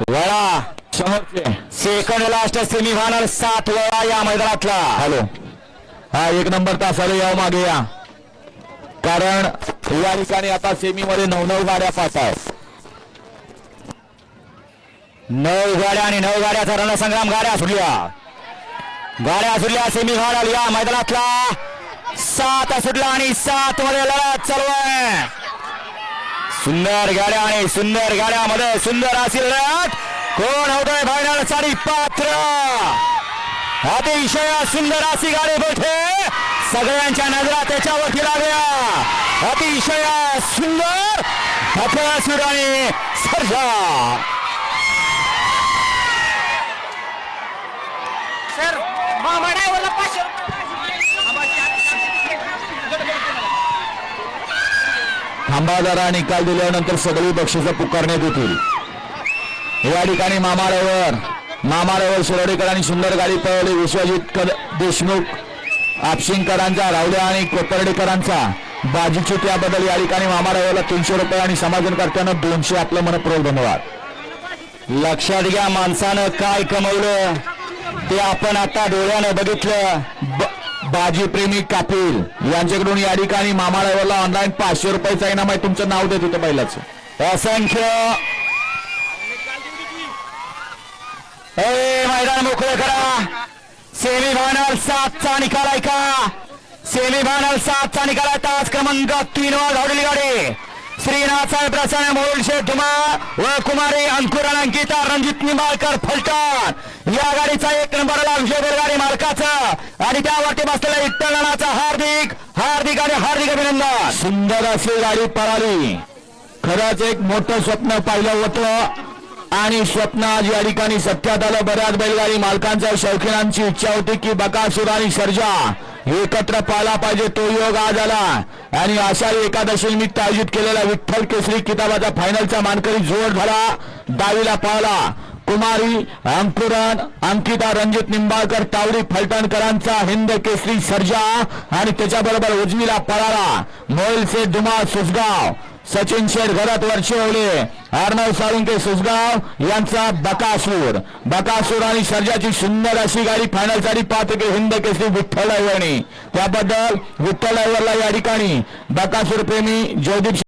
वळा. Second last semi final सात वळा या मैदानातला. हॅलो. हा एक नंबर तासाला या मागे या. कारण या ठिकाणी आता सेमी मध्ये नऊ नऊ गाड्या पास आहेत. नऊ गाड्या आणि नऊ गाड्याचा रणसंग्राम गाड्या सुटल्या. गाड्या सुटल्या सेमी फायनल या मैदानातला. सात सुटला आणि सात मध्ये लढत चालू आहे. सुंदर गाड्या आणि सुंदर गाड्यामध्ये सुंदर अशी कोण होतोय फायनल साडी पात्र? अतिशय सुंदर अशी गाडी बैठे. सगळ्यांच्या नजरा त्याच्यावरती लागल्या. अतिशय सुंदर अफलासूर आणि सर्जा सर मामा ड्रायव्हरला पाचशे थांबादारा निकाल दिल्यानंतर सगळी बक्षिस पुकारण्यात येतील. या ठिकाणी मामारावर मामाळ्यावर सुरडेकरांनी सुंदर गाडी पळवली. विश्वजित देशमुख आपशिंगकरांचा रावल्या आणि कोपर्डेकरांचा. बाजीची त्याबद्दल या ठिकाणी मामारावला तीनशे रुपये आणि समाजनकर्त्यानं दोनशे आपलं मनपूर्वक धन्यवाद. लक्षात घ्या माणसानं काय कमवलं. ते आपण आता डोळ्यानं बघितलं. बाजीप्रेमी कापिल यांच्याकडून या ठिकाणी मामाळ्यावरला ऑनलाईन पाचशे रुपयाचा इनाम आहे. तुमचं नाव देत होतं पहिल्याच असंख्य मैदान मोकळं करा. सेमी फायनल सातचा निकाल आहे का? सेमी फायनल सातचा निकाल आहे. तास क्रमांक तीन वर धावलेली गाडी. श्रीनाथ साहेब प्रसन्न मोहोळ शेठ व कुमारी अंकुर अंकिता रणजित निंबाळकर फलटण. या गाडीचा एक नंबरला विजय गाडी मालकाचा आणि त्यावरती बसलेल्या इट्टणाचा हार्दिक हार्दिक आणि हार्दिक अभिनंदन. सुंदर अशी गाडी पळाली खरंच एक मोठं स्वप्न पाहिलं होतं आणि स्वप्न आज या ठिकाणी सत्यात आलं. बऱ्याच बैलगाडी मालकांच्या शौकीनांची इच्छा होती की बकासूर आणि सर्जा एकत्र पाला पाहिजे तो योग आज आला. आणि अशा एकादशी निमित्त आयोजित केलेला विठ्ठल केसरी किताबाचा फायनलचा मानकरी जोड झाला. डावीला पाहला कुमारी अंकुरन अंकिता रणजित निंबाळकर तावडी फलटणकरांचा हिंद केसरी सर्जा. आणि त्याच्याबरोबर उजवीला पळाला. मोलसे दुमा सुसगाव सचिन शेठ घरात वर्षवले. अर्णव साळुंके सुसगाव यांचा बकासूर. बकासूर आणि सर्जाची सुंदर अशी गाडी फायनल झाली पाहते हिंद केसरी विठ्ठल ऐवणी त्याबद्दल विठ्ठल ऐवरला या ठिकाणी बकासूर प्रेमी ज्योदीप